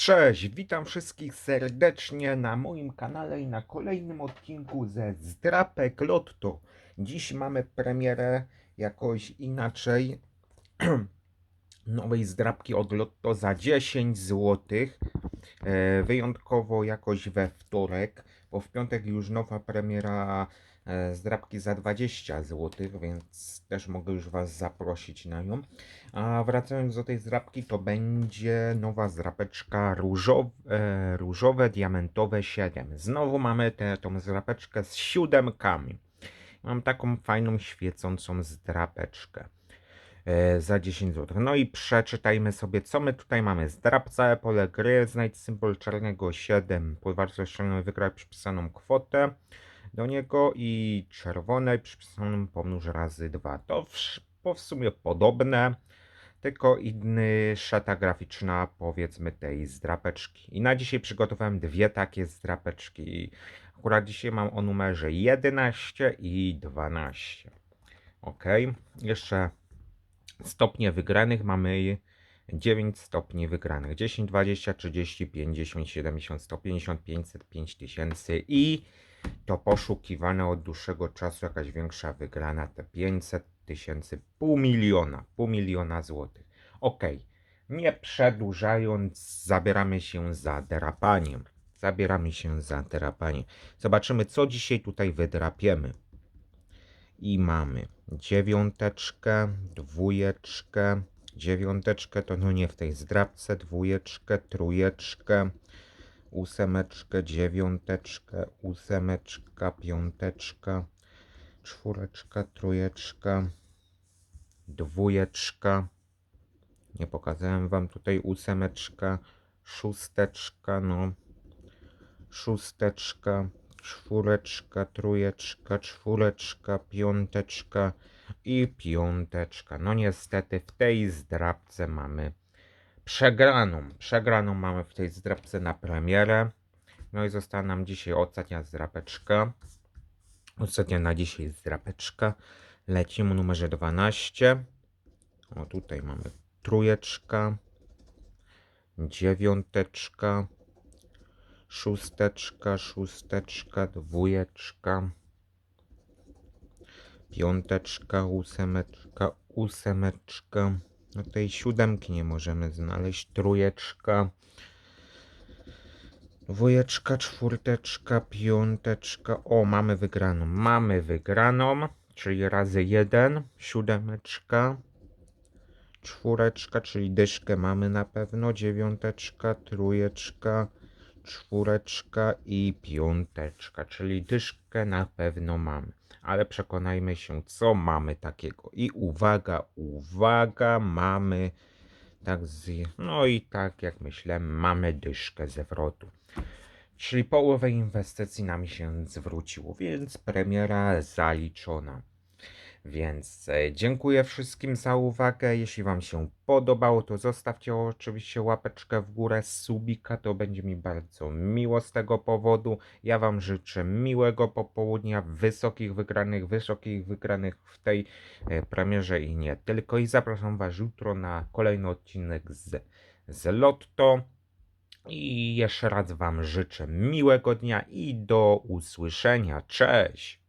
Cześć, witam wszystkich serdecznie na moim kanale i na kolejnym odcinku ze Zdrapek Lotto. Dziś mamy premierę jakoś inaczej nowej zdrapki od Lotto za 10 zł. E, wyjątkowo jakoś we wtorek, bo w piątek już nowa premiera e, zdrapki za 20 zł, więc też mogę już Was zaprosić na nią. A wracając do tej zdrapki, to będzie nowa zdrapeczka różowe, różowe diamentowe 7. Znowu mamy tę tą zdrapeczkę z siódemkami. Mam taką fajną, świecącą zdrapeczkę za 10 zł. No i przeczytajmy sobie, co my tutaj mamy. Zdrap całe pole gry, znajdź symbol czarnego 7, pod wartością wygraj przypisaną kwotę do niego i czerwonej przypisaną pomnóż razy 2. To w, po w sumie podobne, tylko inny szata graficzna powiedzmy tej zdrapeczki. I na dzisiaj przygotowałem dwie takie zdrapeczki. Akurat dzisiaj mam o numerze 11 i 12. Ok, jeszcze stopnie wygranych mamy 9 stopni wygranych. 10, 20, 30, 50, 70, 150, 500, 5000 i to poszukiwane od dłuższego czasu jakaś większa wygrana, te 500 tysięcy, pół miliona, pół miliona złotych. Ok, nie przedłużając, zabieramy się za drapaniem. Zabieramy się za drapanie. Zobaczymy, co dzisiaj tutaj wydrapiemy. I mamy dziewiąteczkę, dwójeczkę, dziewiąteczkę to no nie w tej zdrapce, dwójeczkę, trójeczkę, ósemeczkę, dziewiąteczkę, ósemeczka, piąteczka, czwóreczka, trójeczka, dwójeczka. Nie pokazałem wam tutaj ósemeczka, szósteczka, no, szósteczka, czwóreczka, trójeczka, czwóreczka, piąteczka i piąteczka. No niestety w tej zdrabce mamy przegraną. Przegraną mamy w tej zdrabce na premierę. No i została nam dzisiaj ostatnia zdrapeczka. Ostatnia na dzisiaj zdrapeczka. Lecimy numerze 12. O tutaj mamy trójeczka, dziewiąteczka, szósteczka, szósteczka, dwójeczka, piąteczka, ósemeczka, ósemeczka. No tej siódemki nie możemy znaleźć. Trójeczka, dwójeczka, czwórteczka, piąteczka. O, mamy wygraną. Mamy wygraną, czyli razy jeden, siódemeczka, czwóreczka, czyli dyszkę mamy na pewno, dziewiąteczka, trójeczka, czwóreczka i piąteczka, czyli dyszkę na pewno mamy. Ale przekonajmy się, co mamy takiego. I uwaga, uwaga, mamy tak z... No i tak jak myślę, mamy dyszkę zwrotu. Czyli połowę inwestycji nam się zwróciło, więc premiera zaliczona. Więc dziękuję wszystkim za uwagę. Jeśli Wam się podobało, to zostawcie oczywiście łapeczkę w górę, subika, to będzie mi bardzo miło z tego powodu. Ja Wam życzę miłego popołudnia, wysokich wygranych, wysokich wygranych w tej e, premierze i nie tylko. I zapraszam Was jutro na kolejny odcinek z, z Lotto. I jeszcze raz Wam życzę miłego dnia i do usłyszenia. Cześć!